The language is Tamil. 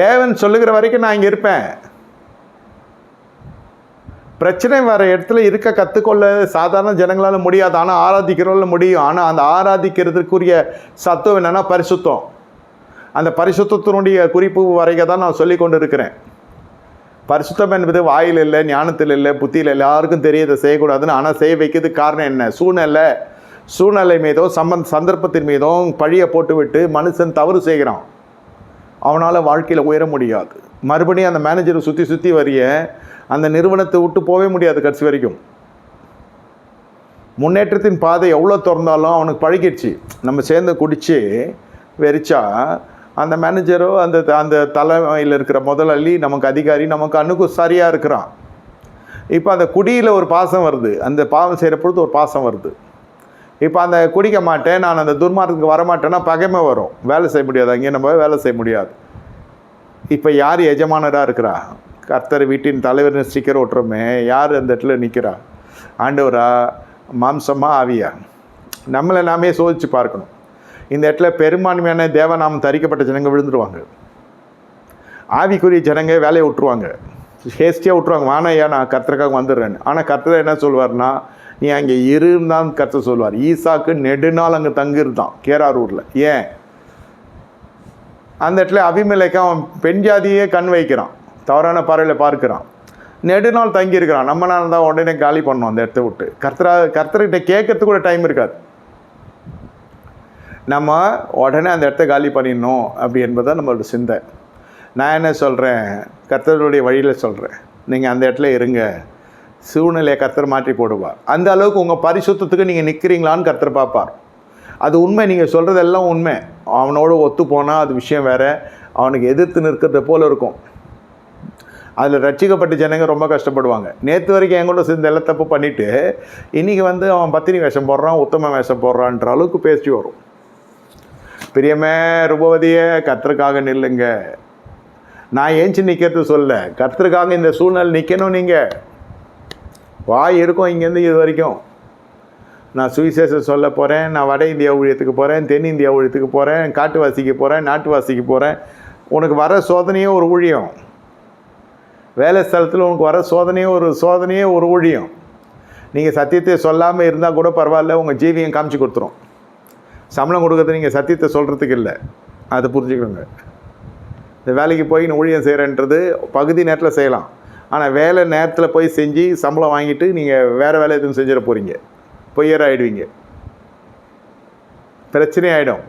தேவன் சொல்லுகிற வரைக்கும் நான் இங்கே இருப்பேன். பிரச்சனை வர இடத்துல இருக்க கற்றுக்கொள்ள சாதாரண ஜனங்களால் முடியாது. ஆனால் ஆராதிக்கிறவங்கள முடியும். ஆனால் அந்த ஆராதிக்கிறதுக்குரிய சத்துவம் என்னென்னா பரிசுத்தம். அந்த பரிசுத்தத்தினுடைய குறிப்பு வரைக்க தான் நான் சொல்லி கொண்டு இருக்கிறேன் பரிசுத்தம் என்பது வாயில் இல்லை ஞானத்தில் இல்லை புத்தியில் இல்லை. யாருக்கும் தெரியுது செய்யக்கூடாதுன்னு ஆனால் செய்ய வைக்கிறதுக்கு காரணம் என்ன? சூழ்நிலை. சூழ்நிலை மீதோ சம்பந்த சந்தர்ப்பத்தின் மீதோ பழியை போட்டுவிட்டு மனுஷன் தவறு செய்கிறான். அவனால் வாழ்க்கையில் உயர முடியாது. மறுபடியும் அந்த மேனேஜரை சுற்றி சுற்றி வரிய அந்த நிறுவனத்தை விட்டு போகவே முடியாது கடைசி வரைக்கும். முன்னேற்றத்தின் பாதை எவ்வளோ திறந்தாலும் அவனுக்கு பழகிடுச்சு. நம்ம சேர்ந்து குடித்து வெறிச்சா அந்த மேனேஜரோ அந்த அந்த தலைமையில் இருக்கிற முதலாளி நமக்கு அதிகாரி நமக்கு அணுக்கும் சரியாக இருக்கிறான். இப்போ அந்த குடியில் ஒரு பாசம் வருது. அந்த பாவம் செய்கிற பொழுது ஒரு பாசம் வருது. இப்போ அந்த குடிக்க மாட்டேன் நான் அந்த துர்மார்க்கத்துக்கு வரமாட்டேன்னா பகைமை வரும். வேலை செய்ய முடியாது அங்கே நம்ம வேலை செய்ய முடியாது. இப்போ யார் எஜமானராக இருக்கிறா? கர்த்தர் வீட்டின் தலைவர்னு ஸ்டிக்கர் ஓட்டுறோமே யார் அந்த இடத்துல நிற்கிறா ஆண்டவரா மாம்சமா ஆவியா? நம்மளை நாமே சோதிச்சு பார்க்கணும். இந்த இடத்துல பெரும்பான்மையான தேவநாமம் தரிக்கப்பட்ட ஜனங்க விழுந்துருவாங்க. ஆவிக்குரிய ஜனங்க வேலையை விட்டுருவாங்க. ஹேஸ்டியாக விட்டுருவாங்க வானையா நான் கர்த்தருக்காக வந்துடுறேன்னு. ஆனால் கர்த்தர் என்ன சொல்வார்னா நீ அங்கே இருந்தான் கர்த்தர் சொல்வார் ஈசாக்கு நெடுநாள் அங்கே தங்கியிருந்தான் கேராரூரில். ஏன்? அந்த இடத்துல அபிமலைக்கு அவன் பெண் ஜாதியே கண் வைக்கிறான் தவறான பார்வையில் பார்க்கிறான். நெடுநாள் தங்கியிருக்கிறான். நம்ம நாள் தான் உடனே காலி பண்ணோம் அந்த இடத்த விட்டு. கர்த்தரா கர்த்தர்கிட்ட கேட்கறதுக்கு கூட டைம் இருக்காது. நம்ம உடனே அந்த இடத்த காலி பண்ணிடணும் அப்படி என்பதுதான் நம்மளோட சிந்தை. நான் என்ன சொல்கிறேன் கர்த்தருடைய வழியில் சொல்கிறேன் நீங்கள் அந்த இடத்துல இருங்க. சூழ்நிலையை கர்த்தர் மாற்றி போடுவார். அந்த அளவுக்கு உங்கள் பரிசுத்தத்துக்கு நீங்கள் நிற்கிறீங்களான்னு கர்த்தர் பார்ப்பார். அது உண்மை நீங்கள் சொல்கிறதெல்லாம் உண்மை. அவனோட ஒத்து போனால் அது விஷயம் வேறு. அவனுக்கு எதிர்த்து நிற்கிறது போல் இருக்கும். அதில் ரட்சிக்கப்பட்ட ஜனங்க ரொம்ப கஷ்டப்படுவாங்க. நேற்று வரைக்கும் என் கூட சேர்ந்து எல்லாம் தப்பு பண்ணிவிட்டு இன்றைக்கி வந்து அவன் பத்தினி வேஷம் போடுறான் உத்தம வேஷம் போடுறான்ற அளவுக்கு பேசி வரும். பிரியமே ரூபவதியே கத்தருக்காக நில்லுங்க. நான் ஏஞ்சி நிற்கிறது சொல்ல கத்தருக்காக இந்த சூழ்நிலை நிற்கணும் நீங்கள் வாய் இருக்கும் இங்கேருந்து இது வரைக்கும். நான் சுவிசேஷம் சொல்ல போகிறேன் நான் வட இந்தியா ஊழியத்துக்கு போகிறேன் தென் இந்தியா ஊழியத்துக்கு போகிறேன் காட்டுவாசிக்கு போகிறேன் நாட்டுவாசிக்கு போகிறேன் உனக்கு வர சோதனையே ஒரு ஊழியம். வேலை ஸ்தலத்தில் உனக்கு வர சோதனையே ஒரு சோதனையே ஒரு ஊழியம். நீங்கள் சத்தியத்தை சொல்லாமல் இருந்தால் கூட பரவாயில்ல உங்கள் ஜீவியம் காமிச்சு கொடுத்துரும். சம்பளம் கொடுக்கறது நீங்கள் சத்தியத்தை சொல்கிறதுக்கு இல்லை. அதை புரிஞ்சுக்கணுங்க இந்த வேலைக்கு போய் நான் ஊழியம் செய்கிறேன்றது பகுதி நேரத்தில் செய்யலாம். ஆனால் வேலை நேரத்தில் போய் செஞ்சு சம்பளம் வாங்கிட்டு நீங்கள் வேறு வேலை எதுவும் செஞ்சிட போகிறீங்க பொய்யர் ஆகிடுவீங்க பிரச்சனை ஆகிடும்